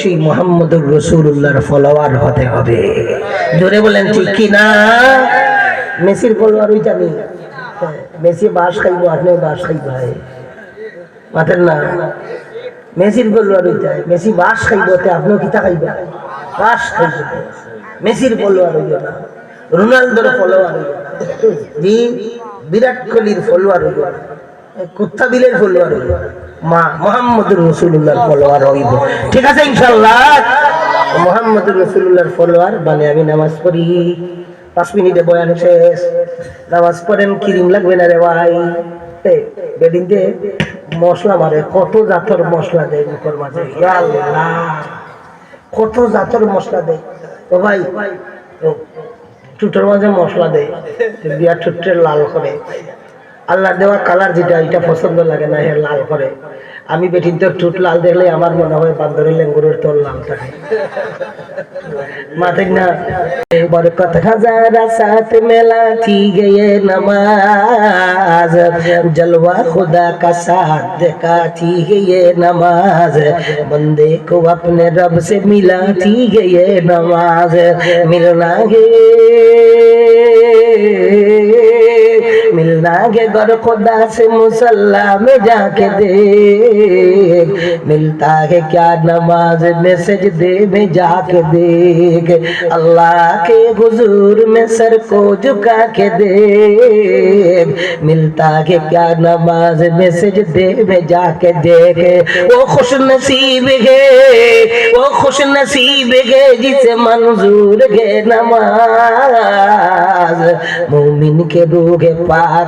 সেই রসুল্লাহর ফলোয়ার হতে হবে। জোরে বলেন ঠিক কি না? মেসির ফলোয়ার নেই। হ্যাঁ, মেসি বাস বাস খাইব মাতেন না? মেসির ফলোয়ার ওইটা মেসি বাস খাইব তে আপনিও কিতা খাইব বাস খাইব মেসির ফলোয়ার না। রোনালদোর ফলোয়ার হইব জি বিরাট কোহলির ফলোয়ার হইব না। কুত্তা বিলের ফলোয়ার হইব মা, মোহাম্মদুর রসুল্লাহর ফলোয়ার হইব ঠিক আছে ইনশাল্লাহ মোহাম্মদুর রসুল্লাহর ফলোয়ার মানে আমি নামাজ পড়ি। পাঁচ মিনিটে বয়ান শেষ। নামাজ পড়েন, কিরিম লাগবে না রে ভাই? বেডিং দে, মশলা মারে, কত জাতর মশলা দেয় মুখের মাঝে? কত জাতর মশলা দেয়? ও ভাই চুটোর মাঝে মশলা দেয়। তো বিয়া ঠুট্টের লাল করে। আল্লাহ দেওয়া কালার যেটা, এটা পছন্দ লাগে না হ্যাঁ লাল করে। আমি বেটিন তোর ঠুট লাল দেখলে আমার মনে হয় বান্দরের লেঙ্গুরের তোর লাল থাকে। মাথিক না বরকত হাজার সাত মেলা থি গয়ে নামাজ, জলওয়া খুদা কা সাথ দেখা থি গয়ে নামাজ, বন্দে কো আপনে রব সে মিলা থি গয়ে নামাজ, মিলনা গে মিল गे गर खुदा से मुसल्ला में जाके देख। मिलता है क्या नमाज़ में सजदे में जाके देख। अल्लाह के हुजूर में सर को झुका के देख। मिलता है क्या नमाज़ में सजदे में जाके देख। वो खुश नसीब है, वो खुश नसीब है जिसे मंजूर है नमाज़। मोमिन के रूह पाक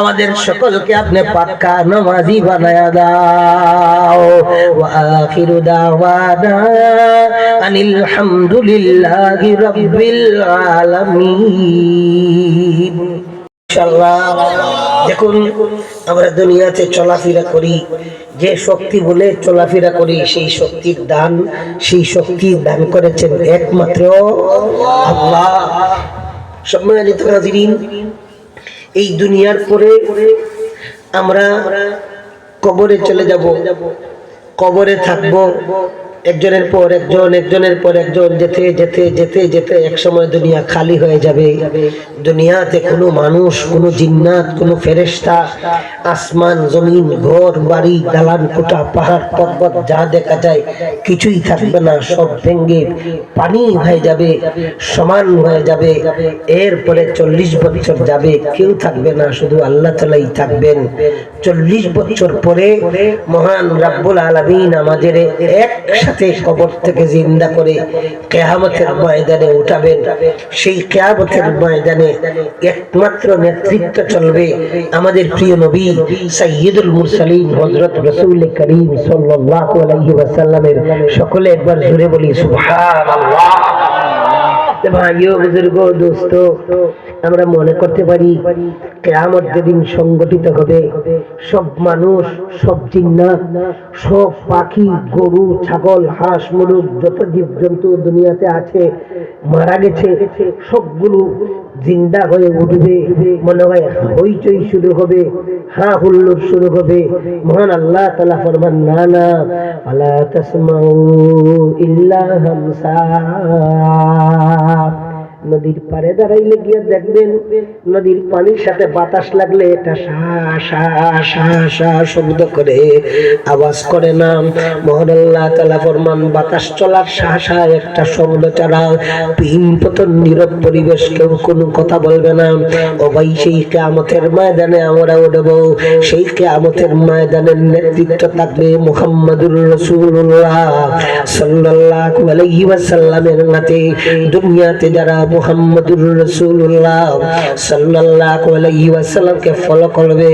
আমাদের সকলকে আপনি পাক্কা নামাজি বানায়া দাও। ওয়া আখিরু দাওয়ানা আনিল হামদুলিল্লাহি রাব্বিল আলামিন। দেখুন, আমরা দুনিয়াতে চলাফেরা করি, যে শক্তি বলে চলাফেরা করি, সেই শক্তির দান, সেই শক্তি দান করেছেন একমাত্র আল্লাহ। সম্মানিত হাজিরিন এই দুনিয়ার পরে আমরা কবরে চলে যাব। কবরে থাকব। একজনের পর একজন, একজনের পর একজন, যেতে যেতে যেতে যেতে, এক সময় দুনিয়া খালি হয়ে যাবে। দুনিয়াতে কোনো মানুষ, কোনো জিন্নাত, কোনো ফেরেশতা, আসমান, জমিন, ঘর, বাড়ি, দালান, কোটা, পাহাড়, পর্বত, যা দেখা যায়, কিছুই থাকবে না, সব ভেঙ্গে পানি হয়ে যাবে, সমান হয়ে যাবে। এরপরে চল্লিশ বছর যাবে, কেউ থাকবে না, শুধু আল্লাহ তালাই থাকবেন। চল্লিশ বছর পরে মহান রাব্বুল আলমিন আমাদের একসাথে কবর থেকে জিন্দা করে কেয়ামতের ময়দানে উঠাবেন। সেই কেয়ামতের ময়দানে একমাত্র নেতৃত্ব চলবে আমাদের প্রিয় নবী সাইয়্যিদুল মুরসালিন, হযরত রসুল করিম সাল্লাল্লাহু আলাইহি ওয়াসাল্লামের সকলে একবার জুড়ে বলি, সুবহানাল্লাহ। ভাইও, বুজুর্গ, দোস্ত আমরা মনে করতে পারি, কেয়ামত যেদিন সংগঠিত হবে, সব মানুষ, সব জিন্নাত সব পাখি, গরু, ছাগল, হাঁস, মুরুগ, যত জীব জন্তু দুনিয়াতে আছে, মারা গেছে, সবগুলো জিন্দা হয়ে উঠবে। মনে হয় হইচই শুরু হবে, হা হুল্লোড় শুরু হবে। মহান আল্লাহ তালা ফরমান, না না, আলা তাসমাউ ইল্লা হামসা। নদীর পারে দাঁড়াইলে গিয়ে দেখবেন নদীর পানির সাথে বাতাস লাগলে এটা শব্দ করে, আওয়াজ করে না। মোহন আল্লাহ তালা ফরমান, বাতাস চলার সা একটা শব্দ ছাড়া পিন পতন নীরব পরিবেশ কেউ কোনো কথা বলবে না। ও ভাই, সেই কেয়ামতের ময়দানে আমরা উঠবো। সেই কেয়ামতের ময়দানের নেতৃত্ব থাকবে মুহাম্মাদুর রসুল্লাহ সাল্লাল্লাহু আলাইহি ওয়াসাল্লামের নাতে। দুনিয়াতে যারা মুহাম্মদুর রাসূলুল্লাহ সাল্লাল্লাহু আলাইহি ওয়াসাল্লামকে ফলো করবে,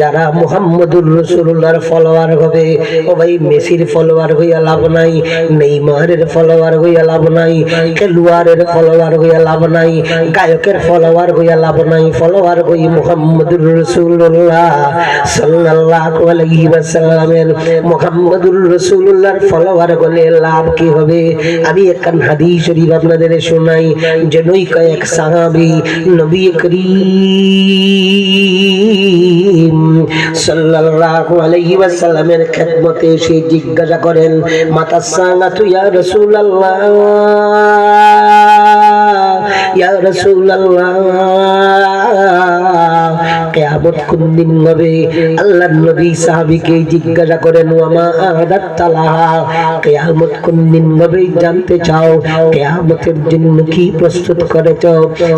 যারা মুহাম্মদুর রাসূলুল্লাহর ফলোয়ার হবে। ও ভাই, মেসির ফলোয়ার হইয়া লাভ নাই, নেইমারের ফলোয়ার হইয়া লাভ নাই, খেলোয়াড়ের ফলোয়ার হইয়া লাভ নাই, গায়কের ফলোয়ার হইয়া লাভ নাই। ফলোয়ার হই মুহাম্মদুর রাসূলুল্লাহ সাল্লাল্লাহু আলাইহি ওয়াসাল্লামের। মুহাম্মদুর রাসূলুল্লাহর ফলোয়ার হলে লাভ কি হবে? আমি একখান হাদিস শরীফ আপনাদের শোনাই। যে নই কয়েক সাহাবী নবী করিম সাল্লাল্লাহু আলাইহি ওয়াসাল্লামের খেদমতে এসে জিজ্ঞাসা করেন মাতা সালাতু ইয়া রাসূলুল্লাহ? ইয়া রাসূলুল্লাহ, কিয়ামত কোন দিন হবে? আল্লাহর নবী সাহাবীকে জিজ্ঞাসা করেন আহাদাত তালাহা? কিয়ামত কোন দিন হবে জানতে চাও? কিয়ামতের জন্য কি প্রস্তুত করেছ?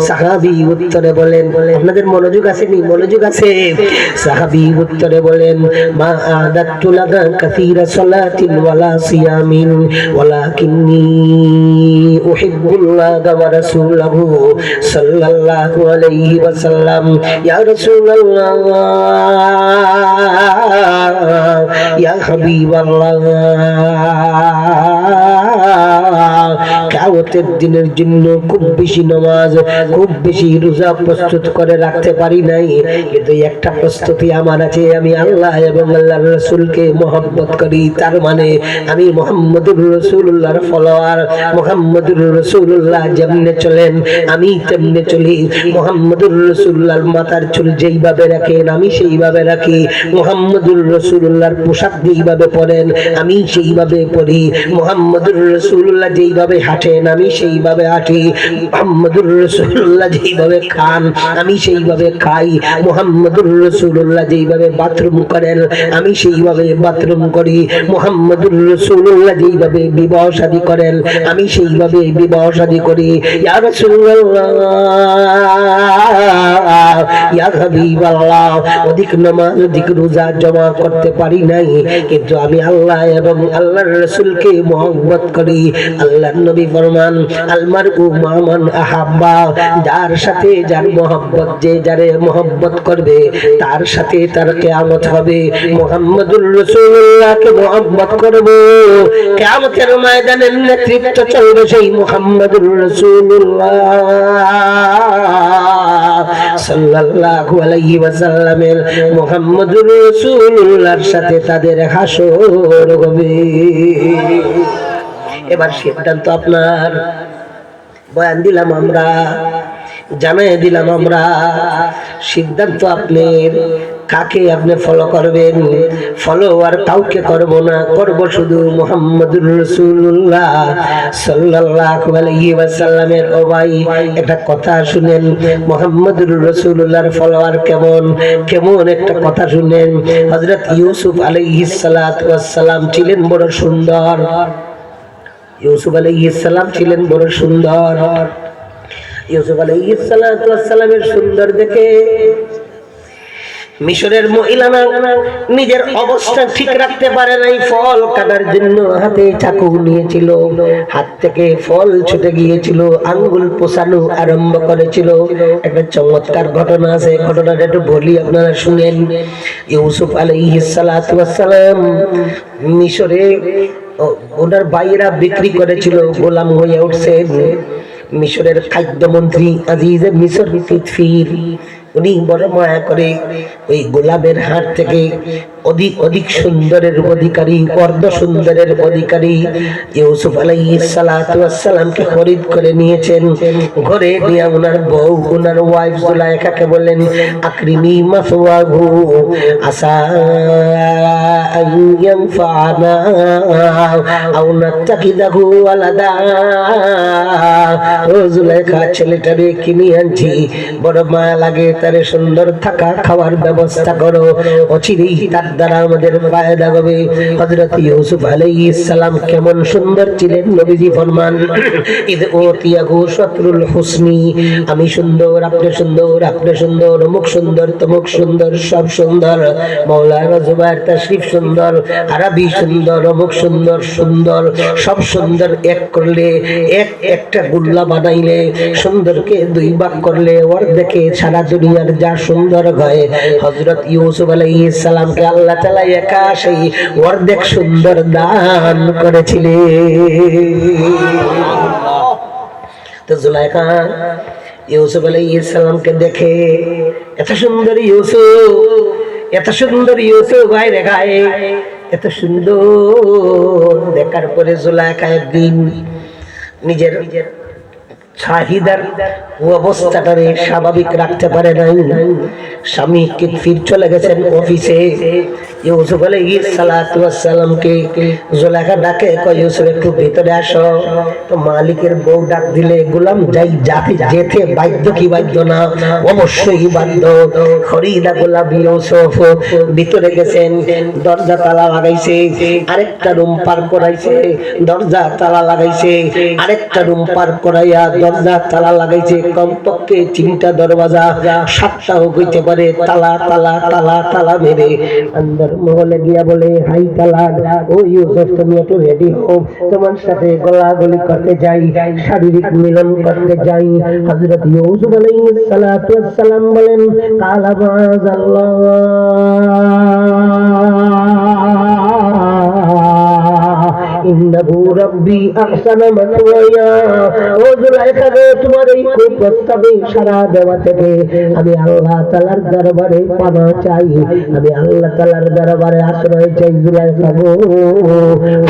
সাহাবী উত্তরে বলেন আপনাদের মনোযোগ আছে নি মনোযোগ আছে। সাহাবী উত্তরে বলেন, মা আদাতু লাকা কাসীরা সালাতিন ওয়ালা সিয়ামিন, ওয়ালাকিন্নী উহিব্বুল্লাহ ওয়া রাসূলাহু। সাল্লাল্লাহু আলাইহি ওয়াসাল্লাম ইয়া রাসূলুল্লাহ ইয়া হাবিবাল্লাহ। কিয়ামতের দিনের জন্য খুব বেশি নামাজ, খুব বেশি রোজা প্রস্তুত করে রাখতে পারি নাই। কিন্তু একটা প্রস্তুতি আমার আছে, আমি আল্লাহ এবং আল্লাহর রাসূলকে মহব্বত করি। তার মানে আমি মোহাম্মদুর রাসূলুল্লাহর ফলোয়ার, মোহাম্মদুর রাসূলুল্লাহ যেমনে চলেন, আমি তেমনে চলি। মোহাম্মদুর রাসূলুল্লাহর মাথার চুল যেইভাবে রাখেন, আমি সেইভাবে রাখি। মোহাম্মদুর রাসূলুল্লাহর পোশাক যেইভাবে পরেন, আমি সেইভাবে পরি। মোহাম্মদুর রাসূলুল্লাহ যেইভাবে আমি সেইভাবে হাঁটি মোহাম্মদুর রাসূলুল্লাহ যেইভাবে খান, আমি সেইভাবে খাই। মোহাম্মদুর রাসূলুল্লাহ যেইভাবে বাথরুম করেন, আমি সেইভাবে বাথরুম করি। মোহাম্মদুর রাসূলুল্লাহ যেইভাবে বিবাহ শাদী করেন, আমি সেইভাবে বিবাহ শাদী করি। অধিক নামাজ, অধিক রোজা জমা করতে পারি নাই, কিন্তু আমি আল্লাহ এবং আল্লাহর রাসূলকে মহব্বত করি। আল্লাহর নবী ফরমান আলমার উ মামান আহাব্বা। যার সাথে যার মহব্বত, যে যারে মহব্বত করবে, তার সাথে তার কিয়ামত হবে। মুহাম্মদুর রাসূলুল্লাহকে মহব্বত করব। কিয়ামতের ময়দানের নেতৃত্ব চলবে সেই মুহাম্মদুর রাসূলুল্লাহ। সাল্লাল্লাহু আলাইহি ওয়াসাল্লামের মুহাম্মদুর রাসূলুল্লাহর সাথে তাদের হাসর হবে। এবার সিদ্ধান্ত আপনার। বয়ান দিলাম আমরা, জানাই দিলাম আমরা, সিদ্ধান্ত আপনার। কাকে আপনি ফলো করবেন? ফলো আর কাউকে করব না? করব শুধু মুহাম্মদুর রসুল্লাহ সাল্লাল্লাহু আলাইহি ওয়াসাল্লামের। ও ভাই, একটা কথা শুনেন, মুহাম্মদুর রাসূলুল্লাহর ফলোয়ার কেমন? কেমন একটা কথা শুনেন? হযরত ইউসুফ আলাইহিস সালাতু ওয়াস সালাম ছিলেন বড় সুন্দর। ইউসুফ আলাইহিস সালাম ছিলেন বড় সুন্দর। ইউসুফ ওয়াস সুন্দর দেখে মিশরের মহিলারা নিজের অবস্থা ঠিক রাখতে পারে নাই, ফল কাটার জন্য হাতে চাকু নিয়েছিল, হাত থেকে ফল ছুটে গিয়েছিল, আঙ্গুল পোষানো আরম্ভ করেছিল। একটা চমৎকার ঘটনা আছে, ঘটনাটা একটু বলি আপনারা শুনেন। ইউসুফ সালাম মিশরে ওনার ভাইয়েরা বিক্রি করেছিল গোলাম হয়ে উঠছে। মিশরের খাদ্যমন্ত্রী আজিজ মিশর ফিতফির উনি বড় মায়া করে ওই গোলাপের হাট থেকে অধিক অধিক সুন্দরের অধিকারী অর্ধ সুন্দরের অধিকারী ইউসুফ সালাতু সালামকে খরিদ করে নিয়েছেন। ঘরে নিয়ে ওনার বউ, ওনার ওয়াইফ জুলাইখাকে বললেন, আকরিমি মাসওয়াহু আসা নাত্তাকিদাহু ওয়ালাদা ও ছেলেটারে কিনে আনছি। বড় মায়া লাগে। ভিতরে সুন্দর থাকা খাওয়ার ব্যবস্থা করো। অচিরেই তার দ্বারা আমাদের ফায়দা হবে হযরত ইউসুফ আলাইহিস সালাম কেমন সুন্দর ছিলেন নবীজি ফরমান। ইদ ওতিয়াহু শত্রুল হুসনি। আমি সুন্দর, আপনি সুন্দর আপনি সুন্দর, অমুক সুন্দর, তমুক সুন্দর, সব সুন্দর। মৌলানা জুবাইর তাশরিফ সুন্দর, আরবি সুন্দর, অমুক সুন্দর সুন্দর, সব সুন্দর এক করলে, এক একটা গুল্লা বানাইলে, সুন্দরকে দুই ভাগ করলে ওর দেখে সারা দুনিয়ার যা সুন্দর হয় হজরত ইউসুফ আলাইহিস সালামকে আল্লাহ তাআলা একা অর্ধেক সুন্দর দান করেছিলেন। তো জুলাইখা ইউসুফ আলাইহিস সালামকে দেখে, এত সুন্দর ইউসুফ, এত সুন্দর ইউসুফ ভাই দেখায় এত সুন্দর। দেখার পরে জুলাইখা একদিন নিজের চাহিদার ও অবস্থাটারে স্বাভাবিক রাখতে পারে নাই। স্বামী ফির চলে গেছেন অফিসে। ইউসুফ ডাকে ইউসুফ, একটু ভিতরে আসো। তো মালিকের বউ ডাক দিলে যাই, যাতে যেতে বাধ্য কি বাধ্য না? অবশ্যই বাধ্য। খরিদা গোলাম ইউসুফ ভিতরে গেছেন, দরজা তালা লাগাইছে, আরেকটা রুম পার করাইছে, দরজা তালা লাগাইছে, আরেকটা রুম পার করাইয়া দরজা তালা লাগাইছে, কমপক্ষে তিনটা দরওয়াজা সাতটাও হইতে পারে, তালা তালা তালা তালা মেরে। আন্দর মহলে গিয়া বলে, হাই তালা, ও ইউসুফ, তুমি একটু রেডি হও। তোমার সাথে গলাগলি করতে যাই, শারীরিক মিলন করতে যাই। হযরত ইউসুফ আলাইহিস সালাম বলেন, কালা মাযাল্লাহ ইন্নাহু রাব্বি আহসানা মাতওয়ায়া ও জুলাইখা গো, তোমার এই খুব প্রস্তাবে সারা দেওয়া থেকে আমি আল্লাহ তাআলার দরবারে পানা চাই। আমি আল্লাহ তাআলার দরবারে আশ্রয় চাই জুলাইখা গো।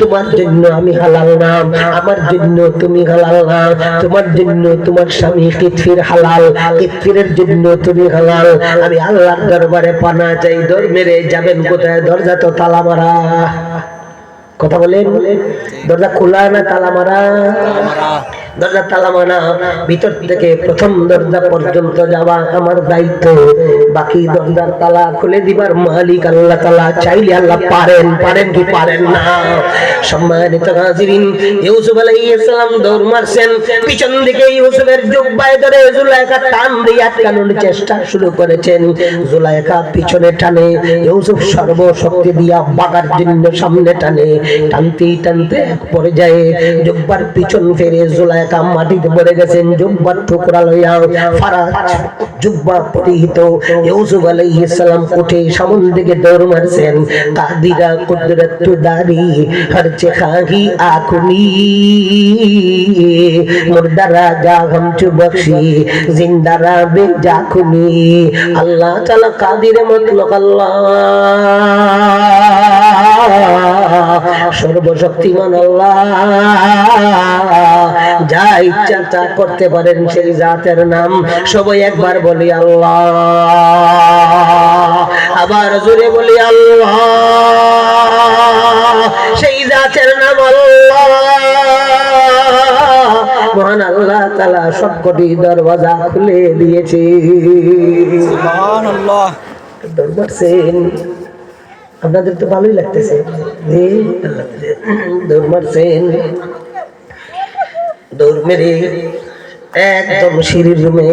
তোমার জন্য আমি হালাল না, আমার জন্য তুমি হালাল না, তোমার জন্য তোমার স্বামী কিতফির হালাল, কিতফিরের জন্য তুমি হালাল। আমি আল্লাহর দরবারে পানা চাই দর মেরে যাবেন কোথায়? দরজা তো তালা মারা। কথা বলেন। দরজা খোলা না তালা মারা? দরজা তালা মারা। ভিতর থেকে প্রথম দরজা পর্যন্ত যাওয়া আমার দায়িত্ব। বাকি দরজার তালা খুলে দিবার মালিক আল্লাহ তালা চাইলে আল্লাহ পারেন পারেন কি পারেন না? সম্মানিত হাজিরিন, ইউসুফ আলাইহিস সালাম দৌড় মারছেন। পিছন দিকে ইউসুফের জুব্বায় ধরে জুলাইখা টান দিয়ে আটকানোর চেষ্টা শুরু করেছেন। জুলাইখা পিছনে টানে, ইউসুফ সর্বশক্তি দিয়া বাগার জন্য সামনে টানে। টানতেই টানতে এক পর্যায়ে জুব্বার পিছন ফেরে জুলাইখা মাটিতে পড়ে গেছেন। জুব্বার টুকরা লইয়া ফারাজ, জুব্বা পরিহিত ইউসুফ আলাইহিস সালাম উঠে সামন দিকে দৌড় মারছেন। কাদিরা কুদরত হর চেখাহি আকুনি। মুর্দারা যা জিন্দারা বে আল্লাহ তাআলা কাদিরে মতলক আল্লাহ। সর্বশক্তিমান আল্লাহ। যা ইচ্ছা তা করতে পারেন সেই জাতের নাম। সবাই একবার বলি আল্লাহ। আবার জোরে বলি আল্লাহ। সেই জাতের নাম আল্লাহ। মহান আল্লাহ তালা সবকটি দরওয়াজা খুলে দিয়েছে। দরবার সেন। আপনাদের তো ভালোই লাগতেছে। দৌড় মারছেন দৌড় মেরে একদম সিঁড়ির রুমে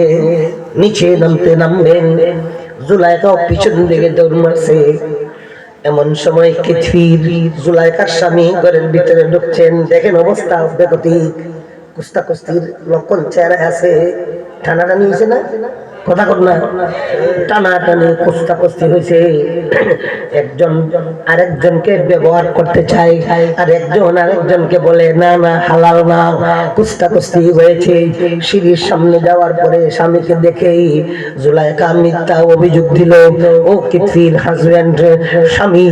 নিচে নামতে নামবেন জুলাইকাও পিছন দিকে দৌড় মারছে। এমন সময় পৃথিবীর জুলাইকার স্বামী ঘরের ভিতরে ঢুকছেন। দেখেন অবস্থা বেগতিক। কুস্তা কুস্তির লক্ষণ চেহারা আছে। ঠান্ডাটা নিয়েছে না? কথা হয়েছে একজন আরেকজনকে ব্যবহার করতে চাই আর একজন আরেকজনকে বলে, না না, হালাল না হয়েছে। সিঁড়ির সামনে যাওয়ার পরে স্বামীকে দেখেই জুলাইকা মিথ্যা অভিযোগ দিল। ও কিফির হাজব্যান্ড, স্বামী,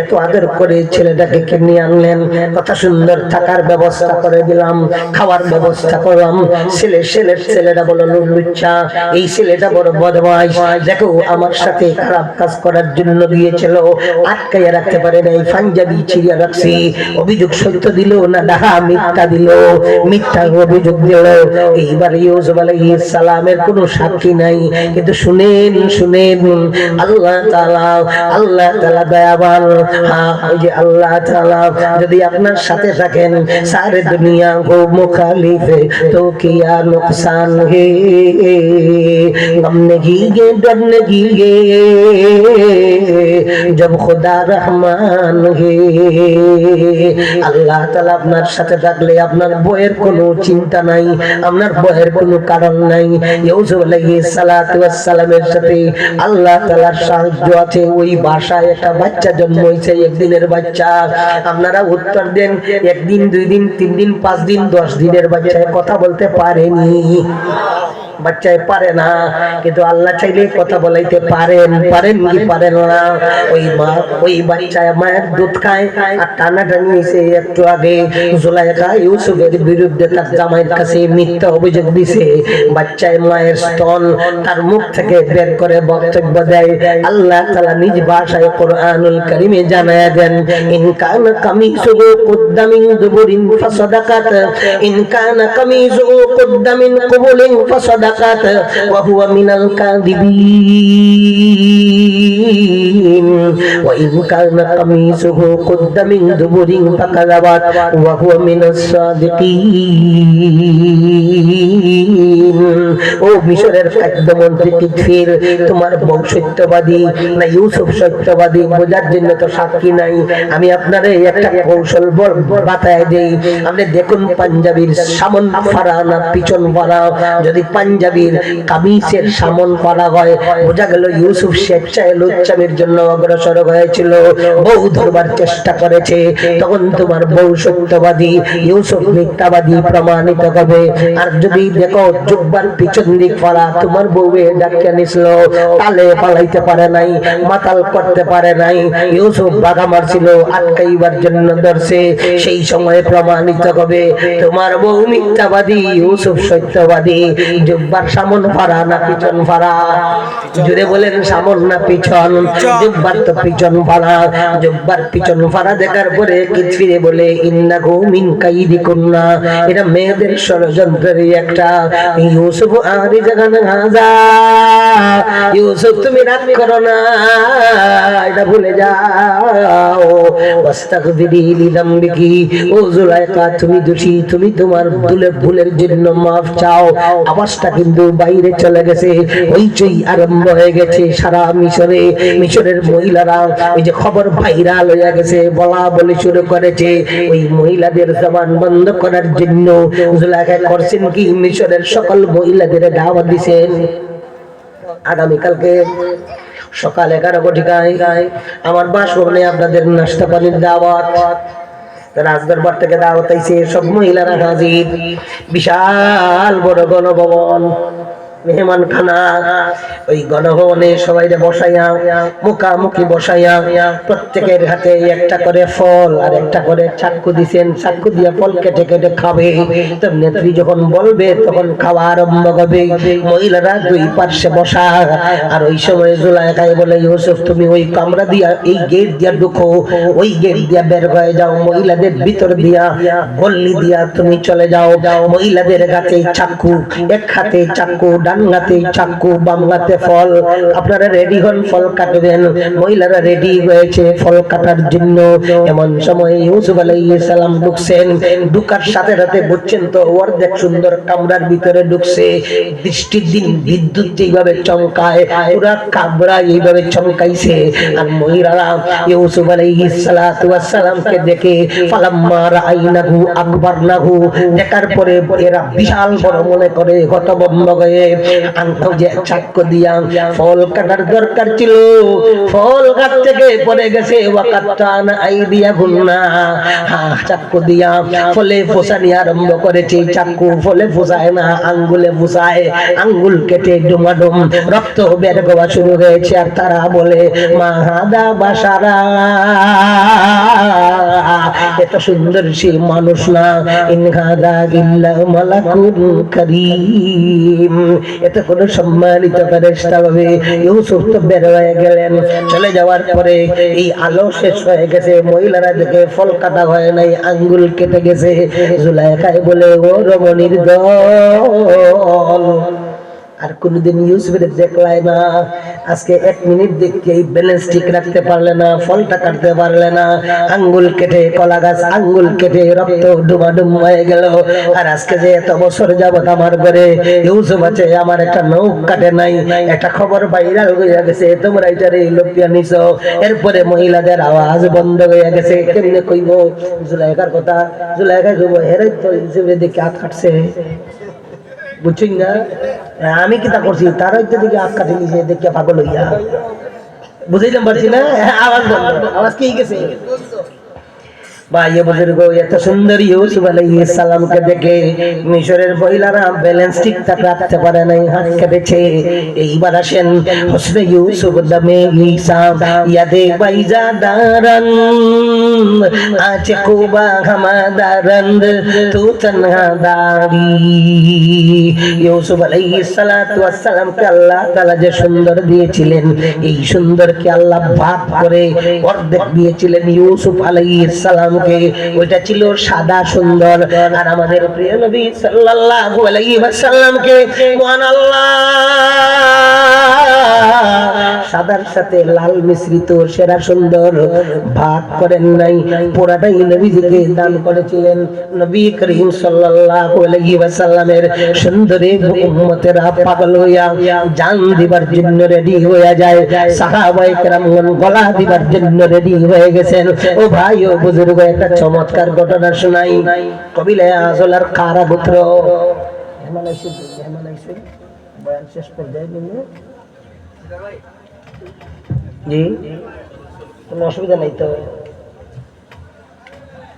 এত আদর করে ছেলেটাকে কিনে আনলেন? কথা সুন্দর থাকার ব্যবস্থা করে দিলাম, খাওয়ার ব্যবস্থা করলাম। ছেলে ছেলের ছেলেরা বলো লুচ্চা, এই ছেলে ছেলেটা বড় বদমাইশ দেখো, আমার সাথে খারাপ কাজ করার জন্য গিয়েছিল আটকাইয়া রাখতে পারে নাই, পাঞ্জাবি ছিঁড়িয়া রাখছি। অভিযোগ সত্য দিল না ডাহা, মিথ্যা দিল। মিথ্যা অভিযোগ দিল। এইবার ইউসুফ আলাইহিস সালামের কোনো সাক্ষী নাই। কিন্তু শুনেন শুনেন, আল্লাহ তাআলা আল্লাহ তাআলা দয়াবান। হ্যাঁ ওই যে আল্লাহ তাআলা, যদি আপনার সাথে থাকেন, সারে দুনিয়া গো মুখালিফ তো কিয়া নুকসান হে? गम नहीं गे डर नहीं गे जब खुदा রহমান হে আল্লাহ তাআলা আপনার সাথে থাকলে আপনার বয়ের কোনো চিন্তা নাই আপনার বয়ের কোনো কারণ নাই ইউসুফ আলাইহিস সালাতু ওয়াস সালামের সাথে আল্লাহ তাআলার সাহায্য আছে ওই ভাষায় একটা বাচ্চা জন্ম হয়েছে একদিনের বাচ্চা আপনারা উত্তর দেন একদিন দুই দিন তিন দিন পাঁচ দিন দশ দিনের বাচ্চায় কথা বলতে পারেনি বাচ্চায় পারে না। কিন্তু আল্লাহ চাইলে কথা বলাইতে পারেন। পারেন কি পারেন না? ওই মা, ওই বাচ্চায় মায়ের দুধ খায় আর টানা টানি হয়েছে একটু আগে। জুলাইখা ইউসুফের বিরুদ্ধে তার জামাইয়ের কাছে মিথ্যা অভিযোগ দিছে। বাচ্চায় মায়ের স্তন তার মুখ থেকে বের করে বক্তব্য দেয়। আল্লাহ তালা নিজ ভাষায় কোরআনুল কারীমে জানায়া দেন, ইন কানা কামিসুহু কুদ্দামিন দুবুরিন ফাসাদাকাত, ইন কানা কামিসুহু কুদ্দামিন কুবুলিন ফাসাদাকাত। ওয়া হুয়া মিনাল কাযিবিন। ওয়া ইন কানা কামিসুহু কুদ্দামিন দুবুরিন ফাকাযাবাত ওয়া হুয়া মিনাস সাদিকিন। ও মিশরের খাদ্যমন্ত্রী কিফির তোমার বউ সত্যবাদী না ইউসুফ সত্যবাদী বোঝার জন্য তো সাক্ষী নাই। আমি আপনারে একটা কৌশল বাতায় দেই। আপনি দেখুন পাঞ্জাবির সামন ফাড়া না পিছন ফাড়া যদি পাঞ্জাবির কামিজের সামন ফাড়া হয়। বোঝা গেল ইউসুফ স্বেচ্ছায় লুচ্চামির জন্য অগ্রসর হয়েছিল। বউ ধরবার চেষ্টা করেছে। তখন তোমার বউ সত্যবাদী, ইউসুফ মিথ্যাবাদী প্রমাণিত হবে আর যদি দেখো জুব্বার পিছন দিক ফাড়া তোমার বউয়ে ডাকিয়ে নিছিল, তালে পালাইতে পারে নাই, মাতাল করতে পারে নাই। ইউসুফ বাঘা মারছিল, আটকাইবার জন্য ধরছে, সেই সময় প্রমাণিত হবে তোমার বউ মিথ্যাবাদী, ইউসুফ সত্যবাদী। জুব্বার সামন ফাড়া না পিছন ফাড়া জুড়ে বলেন সামন না পিছন জুব্বার তো পিছন ফাড়া জুব্বার পিছন ফাড়া দেখার পরে কিচফিরে বলে ইন্না মিন কাইদি কন্যা এটা মেয়েদের ষড়যন্ত্রের একটা। ইউসুফ আরি জাগান হাজা। ইউসুফ তুমি রাগ করো না। এটা ভুলে যাও। ওয়াস্তাগফিরি লিযামবিকি। ও জুলাইকা তুমি দোষী তুমি তোমার ভুলের ভুলের জন্য মাফ চাও। আওয়াজটা কিন্তু বাইরে চলে গেছে হইচই আরম্ভ হয়ে গেছে সারা মিশরে। মিশরের মহিলারা ওই যে খবর ভাইরাল হয়ে গেছে, বলা বলে শুরু করেছে। ওই মহিলাদের জবান বন্ধ করার জন্য জুলাইকা করছেন কি মিশরের সকল মহিলাদের দাওয়াত দিছেন। আগামীকালকে সকাল এগারো কোটিকায় আমার বাসভবনে আপনাদের নাস্তা পানির দাওয়াত। রাজদরবার থেকে দাওয়াত সব মহিলারা হাজির। বিশাল বড় গণভবন। মেহমান খানা, ওই গণভবনে সবাই বসাইয়া, মুখামুখি বসাইয়া, প্রত্যেকের হাতে একটা করে ফল আর একটা করে চাক্কু দিছেন। চাক্কু দিয়ে ফল কেটে কেটে খাবে। তো নেত্রী যখন বলবে, তখন খাওয়া আরম্ভ হবে মহিলারা দুই পার্শ্বে বসা আর ওই সময় জুলাইকায় বলে, ইউসুফ, তুমি ওই কামরা দিয়া, এই গেট দিয়া ঢুকো। ওই গেট দিয়া বের হয়ে যাও। মহিলাদের ভিতর দিয়া গল্লি দিয়া তুমি চলে যাও। যাও মহিলাদের হাতে চাক্কু এক হাতে চাক্কু ডান চাক্কু বাম হাতে ফল। আপনারা রেডি হন, ফল কাটবেন মহিলারা রেডি হয়েছে, ফল কাটার জন্য। এমন সময় ইউসুফ আলাইহিস সালাম ঢুকছেন। ঢুকার সাথে সাথে বুঝছেন তো, অর্ধেক সুন্দর কামরার ভিতরে ঢুকছে। বৃষ্টির দিন বিদ্যুৎ যেভাবে চমকায়, পুরা কামরা এইভাবে চমকাইছে। আর মহিলারা ইউসুফ আলাইহিস সালাতু ওয়াস সালামকে দেখে, ফালাম্মা রাআইনাহু আকবারনাহু। দেখার পরে এরা বিশাল বড় মনে করে, হতভম্ব হয়ে আঙ্কাও যে দিয়া ফল কাটার দরকার ছিল। ফল গাছ থেকে পড়ে গেছে হ্যাঁ চাক্কু দিয়া ফলে ফোসানি আরম্ভ করেছে। চাক্কু ফলে ফোসায় না, আঙ্গুলে ফোসায়। আঙ্গুল কেটে ডুমাডুম, রক্ত বের হওয়া শুরু হয়েছে। আর তারা বলে, মাহাদা বাসারা, এত সুন্দর সে মানুষ না। ইনহাদা ইল্লা মালাকুন করিম। এত কোনো সম্মানিত ফেরেশতা হবে ইউসুফ তো বের হয়ে গেলেন। চলে যাওয়ার পরে এই আলো শেষ হয়ে গেছে, মহিলারা দেখে ফল কাটা হয় নাই, আঙ্গুল কেটে গেছে। জুলাইখায় বলে, ও রমণীর দল আর কোনোদিন ইউসুফের দেখলাই না। আজকে এক মিনিট দেখতে এই ব্যালেন্স ঠিক রাখতে পারলে না, ফলটা কাটতে পারলে না। আঙ্গুল কেটে, কলা গাছ আঙ্গুল কেটে, রক্ত ডুমাডুম হয়ে গেল। আর আজকে যে এত বছর যাবত আমার ঘরে ইউসুফ আছে, আমার একটা নৌক কাটে নাই। একটা খবর ভাইরাল হয়ে গেছে, তোমরা এটারে লোপিয়া নিছ। এরপরে মহিলাদের আওয়াজ বন্ধ হয়ে গেছে। কেমনে কইব? জুলাইকার কথা জুলাইকা কইব হেরে তো ইউসুফের দিকে হাত কাটছে। বুঝছেন না? আমি কি তা করছি? তার হইতে দিকে আপ কাটি নিজে দেখে পাগল হইয়া। বুঝাইলাম পারছি না? হ্যাঁ, আওয়াজ আওয়াজ কি গেছে বুজুর্গ, এত সুন্দর ইউসুফ আলাইহিস দেখে মিশরের মহিলারা ব্যালেন্স রাখতে পারে নাই হাত এইবার আসেন ইউসুফ ইয়াদে বাইজা দারান কুবা তু তনহা দারি। ইউসুফ আল্লাহ যে সুন্দর দিয়েছিলেন, এই সুন্দরকে আল্লাহ ভাগ করে অর্ধেক দিয়েছিলেন ইউসুফ আলাইহিস সালামকে ওইটা ছিল সাদা সুন্দর। আর আমাদের প্রিয় নবী সাল্লাল্লাহু আলাইহি ওয়াসাল্লামকে মহান আল্লাহ, সাদার সাথে লাল মিশ্রিত, সেরা সুন্দর ভাগ করেন নাই, পুরাটাই নবীজিকে দান করেছিলেন নবী করিম সাল্লাল্লাহু আলাইহি ওয়াসাল্লামের সুন্দরে উম্মতেরা পাগল হইয়া, জান দিবার জন্য রেডি হয়ে যায়। সাহাবায়ে কেরামগণ গলা দিবার জন্য রেডি হয়ে গেছেন। ও ভাই ও বুজুর্গ একটা চমৎকার ঘটনা শোনাই। কবিলে আজলার কারা গোত্র বয়ান শেষ পর্যায়ে নিয়ে। জি। কোনো অসুবিধা নেই তো?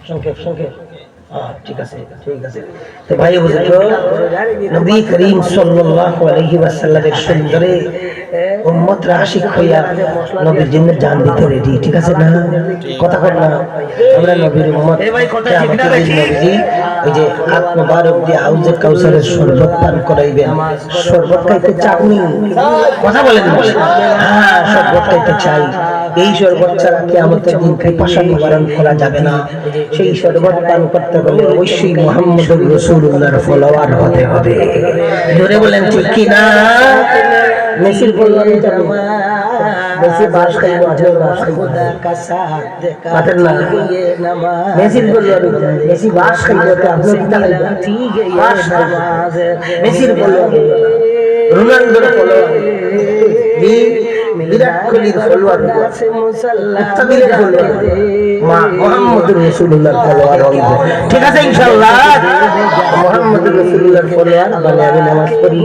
সংক্ষেপ সংক্ষেপ। ঠিক আছে ঠিক আছে। তো ভাই বুঝলো নবী করিম সাল্লাল্লাহু আলাইহি ওয়াসাল্লামের সুন্দরে উম্মতরা আশিক হইয়া নবীর জন্য জান দিতে রেডি ঠিক আছে না? কথা কর না। আমরা নবীর উম্মত ওই যে হাত মোবারক দিয়ে হাউজে কাউসারের শরবত পান করাইবেন, শরবত খাইতে চাপনি কথা বলেন হ্যাঁ শরবত খাইতে চাই। এই শরবত ছাড়া কি আমাদের দিন পাশা নিবারণ করা যাবে না। সেই শরবত পান করতে হলে অবশ্যই মোহাম্মদ রসুল্লাহর ফলোয়ার হতে হবে। জোরে বলেন, ঠিক কি না? মেসির বললেন মেসি বাস খাইব আজের বাস খাইব। পাতেন না। মেসির বললেন মেসি বাস খাইব তো আপনি কি খাইবেন বাস খাইব। মেসির বললেন রোনাল্ডোর ফলোয়ার। বিরাট কোহলির ফলোয়ার। মুস্তাকিলের ফলোয়ার। মা মুহাম্মদুর রাসূলুল্লাহর ফলোয়ার হইব ঠিক আছে ইনশাআল্লাহ। মুহাম্মদুর রাসূলুল্লাহর ফলোয়ার। আমি নামাজ পড়ি।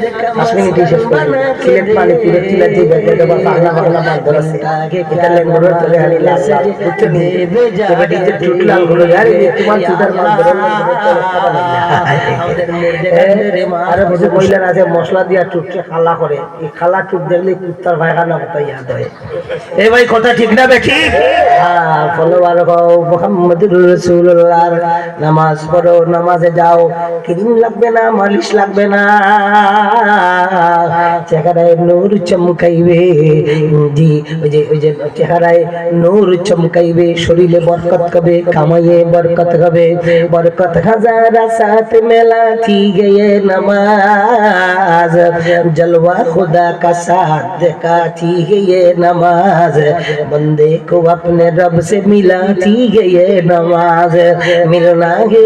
যে পাঁচ মিনিট শেষ করে সিলেট পানি ফিরে কিলা যে দেখতে বাংলা বাংলা মাছ ধরেছে এটা লেঙ্গুরের তলে হালি লাল লাল উঠতে নিয়ে তবে ডিজে টুট লালগুলো যারে তোমার চুটার মাছ আরে বুঝে মহিলার আছে, মশলা দিয়া টুটকে খালা করে। এই খালা টুট দেখলে কুত্তার ভাইখানা কথা ইয়াদ হয়। এ ভাই, কথা ঠিক না বে ঠিক হ্যাঁ ফলোয়ার হও মোহাম্মদুর নামাজ পড়ো নামাজে যাও ক্রিম লাগবে না মালিশ লাগবে না চেহারায় নূর চমকাইবে জি ওই যে ওই যে চেহারায় নূর চমকাইবে শরীরে বরকত হবে কামাইয়ে বরকত হবে বরকত হাজারা সাথ মেলা थी गए नमाज जलवा खुदा का साथ देखा थी ये नमाज बंदे को अपने रब से मिला थी ये नमाज मिलना है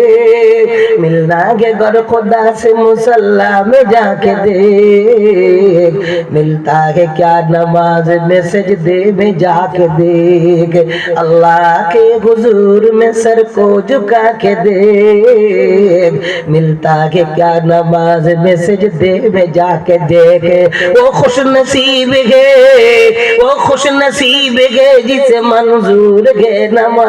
मिलना गर खुदा से मुसल्ला में जाके देख। मिलता है क्या नमाज़ में सजदे में जाके देख। अल्लाह के हुजूर में सर को झुका के देख। मिलता है क्या नमाज़ में सजदे में जाके देख। वो खुश नसीब है, वो खुश नसीब है जिसे मंजूर है नमाज़।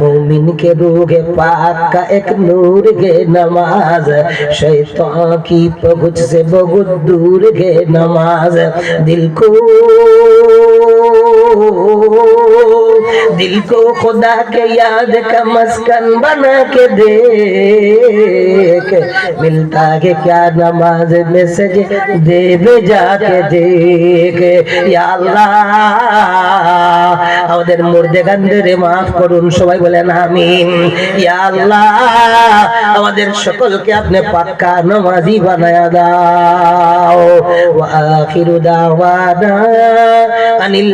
मोमिन के रूह पाक का एक नूर है नमाज शैतान की पहुंच से बहुत दूर है नमाज दिल को दिल को खुदा के याद का मस्कन बना के देख मिलता है क्या नमाज में सजे दे में जाके देख या আল্লাহ আমাদের মুর্দে গান্ধরে মাফ করুন সবাই বলেন আমিন ইয়া আল্লাহ আমাদের সকলকে আপনি পাক্কা নামাজি বানায়া দাও ওয়া আখিরু দাওয়ানা আনিল